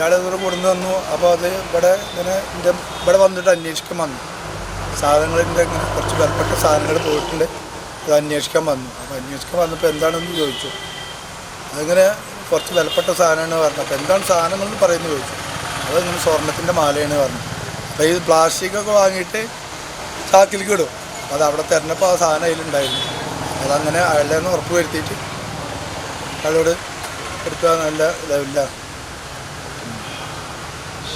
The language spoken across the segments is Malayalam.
ഇയാൾ ഇവിടെ കൊണ്ടു വന്നു. അപ്പോൾ അത് ഇവിടെ ഇങ്ങനെ എന്റെ ഇവിടെ വന്നിട്ട് അന്വേഷിക്കാൻ വന്നു. സാധനങ്ങളിന്റെ ഇങ്ങനെ കുറച്ച് വിലപ്പെട്ട സാധനങ്ങൾ പോയിട്ടുണ്ട്. അത് അന്വേഷിക്കാൻ വന്നു. അപ്പോൾ അന്വേഷിക്കാൻ വന്നപ്പോൾ എന്താണെന്ന് ചോദിച്ചു. അതിങ്ങനെ കുറച്ച് വിലപ്പെട്ട സാധനമാണ് പറഞ്ഞത്. അപ്പോൾ എന്താണ് സാധനങ്ങൾ എന്ന് പറയുന്നത് ചോദിച്ചു അതിങ്ങനെ സ്വർണത്തിന്റെ മാലയാണ് പറഞ്ഞു അപ്പോൾ ഈ പ്ലാസ്റ്റിക്കൊക്കെ വാങ്ങിയിട്ട് ചാക്കിലേക്ക് ഇടും. അത് അവിടെ തിരഞ്ഞപ്പോൾ ആ സാധനം അതിലുണ്ടായിരുന്നു. അതങ്ങനെ അയാളുടെ ഉറപ്പ് വരുത്തിയിട്ട് അയാളോട് എടുക്കുക നല്ല ഇതാവില്ല.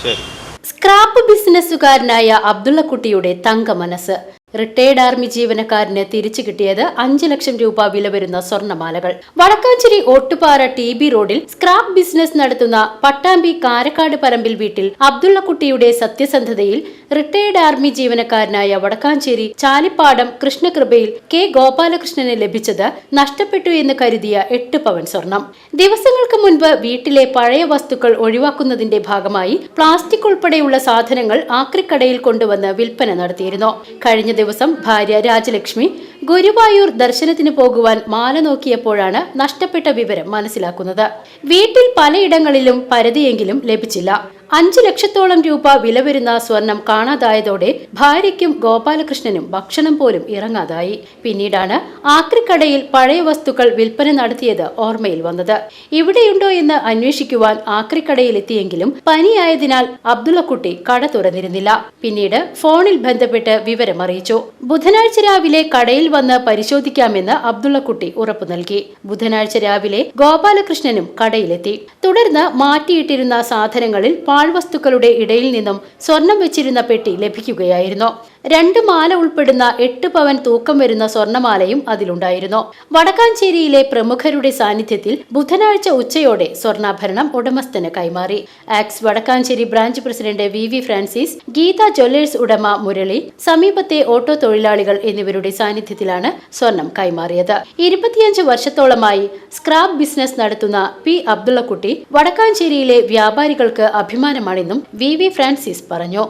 ശരി. സ്ക്രാപ്പ് ബിസിനസ്സുകാരനായ അബ്ദുള്ളക്കുട്ടിയുടെ തങ്ക മനസ്സ് റിട്ടയർഡ് ആർമി ജീവനക്കാരന് തിരിച്ചു കിട്ടിയത് അഞ്ചു ലക്ഷം രൂപ വില വരുന്ന സ്വർണമാലകൾ. വടക്കാഞ്ചേരി ഓട്ടുപാറ ടി ബി റോഡിൽ സ്ക്രാപ്പ് ബിസിനസ് നടത്തുന്ന പട്ടാമ്പി കാരക്കാട് പറമ്പിൽ വീട്ടിൽ അബ്ദുള്ളക്കുട്ടിയുടെ സത്യസന്ധതയിൽ റിട്ടയർഡ് ആർമി ജീവനക്കാരനായ വടക്കാഞ്ചേരി ചാലിപ്പാടം കൃഷ്ണകൃപയിൽ കെ ഗോപാലകൃഷ്ണന് ലഭിച്ചത് നഷ്ടപ്പെട്ടു എന്ന് കരുതിയ എട്ട് പവൻ സ്വർണം. ദിവസങ്ങൾക്ക് മുൻപ് വീട്ടിലെ പഴയ വസ്തുക്കൾ ഒഴിവാക്കുന്നതിന്റെ ഭാഗമായി പ്ലാസ്റ്റിക് ഉൾപ്പെടെയുള്ള സാധനങ്ങൾ ആക്രിക്കടയിൽ കൊണ്ടുവന്ന് വിൽപ്പന നടത്തിയിരുന്നു. കഴിഞ്ഞ ദിവസം ഭാര്യ രാജലക്ഷ്മി ഗുരുവായൂർ ദർശനത്തിന് പോകുവാൻ മാല നോക്കിയപ്പോഴാണ് നഷ്ടപ്പെട്ട വിവരം മനസ്സിലാക്കുന്നത്. വീട്ടിൽ പലയിടങ്ങളിലും പരതിയെങ്കിലും ലഭിച്ചില്ല. അഞ്ചു ലക്ഷത്തോളം രൂപ വില വരുന്ന സ്വർണം കാണാതായതോടെ ഭാര്യയ്ക്കും ഗോപാലകൃഷ്ണനും ഭക്ഷണം പോലും ഇറങ്ങാതായി. പിന്നീടാണ് ആക്രിക്കടയിൽ പഴയ വസ്തുക്കൾ വിൽപ്പന നടത്തിയത് ഓർമ്മയിൽ വന്നത്. ഇവിടെയുണ്ടോ എന്ന് അന്വേഷിക്കുവാൻ ആക്രിക്കടയിൽ എത്തിയെങ്കിലും പനിയായതിനാൽ അബ്ദുള്ളക്കുട്ടി കട തുറന്നിരുന്നില്ല. പിന്നീട് ഫോണിൽ ബന്ധപ്പെട്ട് വിവരം അറിയിച്ചു. ബുധനാഴ്ച രാവിലെ കടയിൽ വന്ന് പരിശോധിക്കാമെന്ന് അബ്ദുള്ളക്കുട്ടി ഉറപ്പു നൽകി. ബുധനാഴ്ച രാവിലെ ഗോപാലകൃഷ്ണനും കടയിലെത്തി. തുടർന്ന് മാറ്റിയിട്ടിരുന്ന സാധനങ്ങളിൽ പാഴ്വസ്തുക്കളുടെ ഇടയിൽ നിന്നും സ്വർണം വെച്ചിരുന്ന പെട്ടി ലഭിക്കുകയായിരുന്നു രണ്ട് മാല ഉൾപ്പെടുന്ന എട്ട് പവൻ തൂക്കം വരുന്ന സ്വർണമാലയും അതിലുണ്ടായിരുന്നു. വടക്കാഞ്ചേരിയിലെ പ്രമുഖരുടെ സാന്നിധ്യത്തിൽ ബുധനാഴ്ച ഉച്ചയോടെ സ്വർണാഭരണം ഉടമസ്ഥന് കൈമാറി. Ax Vadakkanchery branch president V V Francis Geetha jewellers ഉടമ മുരളി സമീപത്തെ ഓട്ടോ തൊഴിലാളികൾ എന്നിവരുടെ സാന്നിധ്യത്തിലാണ് സ്വർണം കൈമാറിയത്. ഇരുപത്തിയഞ്ച് വർഷത്തോളമായി സ്ക്രാപ്പ് ബിസിനസ് നടത്തുന്ന പി അബ്ദുള്ളക്കുട്ടി വടക്കാഞ്ചേരിയിലെ വ്യാപാരികൾക്ക് അഭിമാനമാണെന്നും വി വി ഫ്രാൻസിസ് പറഞ്ഞു.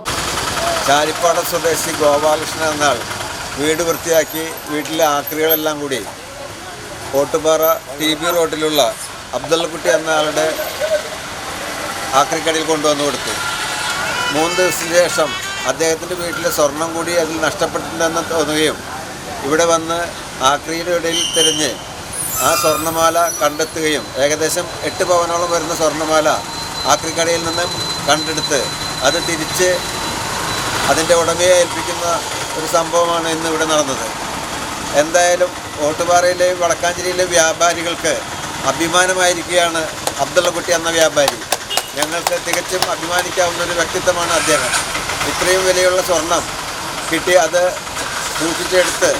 ചാലിപ്പാടം സ്വദേശി ഗോപാലകൃഷ്ണൻ എന്നാൽ വീട് വൃത്തിയാക്കി വീട്ടിലെ ആക്രികളെല്ലാം കൂടി കോട്ടുപാറ ടി ബി റോഡിലുള്ള അബ്ദുള്ളക്കുട്ടി എന്നയാളുടെ ആക്രിക്കടയിൽ കൊണ്ടുവന്നു കൊടുത്തു. മൂന്ന് ദിവസത്തിന് ശേഷം അദ്ദേഹത്തിന്റെ വീട്ടിലെ സ്വർണം കൂടി അതിൽ നഷ്ടപ്പെട്ടിട്ടുണ്ടെന്ന് തോന്നുകയും ഇവിടെ വന്ന് ആക്രിയുടെ ഇടയിൽ തിരഞ്ഞ് ആ സ്വർണമാല കണ്ടെത്തുകയും ഏകദേശം എട്ട് പവനോളം വരുന്ന സ്വർണമാല ആക്രിക്കടയിൽ നിന്ന് കണ്ടെടുത്ത് അത് തിരിച്ച് അതിന്റെ ഉടമയെ ഏൽപ്പിക്കുന്ന ഒരു സംഭവമാണ് ഇന്ന് ഇവിടെ നടന്നത്. എന്തായാലും ഓട്ടുപാറയിലെയും വടക്കാഞ്ചേരിയിലെ വ്യാപാരികൾക്ക് അഭിമാനമായിരിക്കുകയാണ് അബ്ദുള്ളക്കുട്ടി എന്ന വ്യാപാരി. ഞങ്ങൾക്ക് തികച്ചും അഭിമാനിക്കാവുന്ന ഒരു വ്യക്തിത്വമാണ് അദ്ദേഹം. ഇത്രയും വിലയുള്ള സ്വർണം കിട്ടി അത് സൂക്ഷിച്ചെടുത്ത്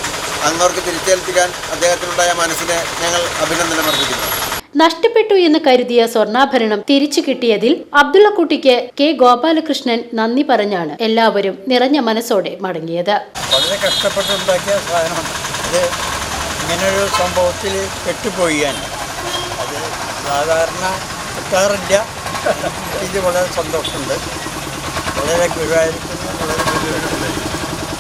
അങ്ങോർക്ക് തിരിച്ചേൽപ്പിക്കാൻ അദ്ദേഹത്തിനുണ്ടായ മനസ്സിനെ ഞങ്ങൾ അഭിനന്ദനം അർപ്പിക്കുന്നു. നഷ്ടപ്പെട്ടു എന്ന് കരുതിയ സ്വർണാഭരണം തിരിച്ചു കിട്ടിയതിൽ അബ്ദുള്ളക്കുട്ടിക്ക് കെ ഗോപാലകൃഷ്ണൻ നന്ദി പറഞ്ഞാണ് എല്ലാവരും നിറഞ്ഞ മനസ്സോടെ മടങ്ങിയത്. വളരെ കഷ്ടപ്പെട്ടുണ്ടാക്കിയ സാധനമാണ്. അത് ഇങ്ങനൊരു സംഭവത്തിൽ പെട്ടുപോയി ഞാൻ. അത് സാധാരണ കിട്ടാറില്ല. ഇത് വളരെ സന്തോഷമുണ്ട്. വളരെ ഗുരുവായിരിക്കുന്നു വളരെ ബുദ്ധിമുട്ടുണ്ട്.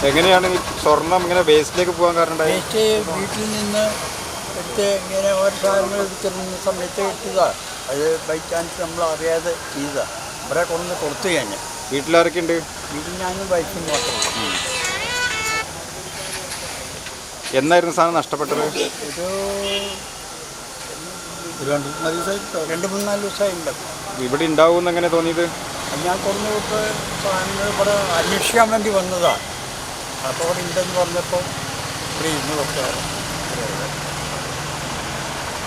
എങ്ങനെയാണ് ഈ സ്വർണം ഇങ്ങനെ വേസ്റ്റിലേക്ക് പോകാൻ കാരണം വേസ്റ്റ് വീട്ടിൽ നിന്ന് എടുത്ത് ഇങ്ങനെ ഓരോ സാധനങ്ങൾ എടുത്തിരുന്ന സമയത്ത് കിട്ടിയതാണ് അത് ബൈ ചാൻസ് നമ്മൾ അറിയാതെ ചെയ്തതാണ് ഇവിടെ കൊണ്ടുവന്ന് കൊടുത്തു ഞാൻ വീട്ടിലാരൊക്കെ ഉണ്ട് വീട്ടിൽ ഞാനും ബൈക്കും മാത്രം. എന്നായിരുന്നു സാധനം നഷ്ടപ്പെട്ടത്? ഒരു രണ്ട് മൂന്നാൽ ദിവസമായി രണ്ട് മൂന്നാൽ ദിവസമായി ഉണ്ടാവും ഇവിടെ ഉണ്ടാവും എങ്ങനെ തോന്നിയത്? ഞാൻ കൊണ്ടു വിട്ട് സാധനങ്ങൾ ഇവിടെ അന്വേഷിക്കാൻ വേണ്ടി വന്നതാണ് അപ്പോൾ ഇവിടെ ഉണ്ടെന്ന് പറഞ്ഞപ്പോൾ ഇവിടെ ഇരുന്ന് C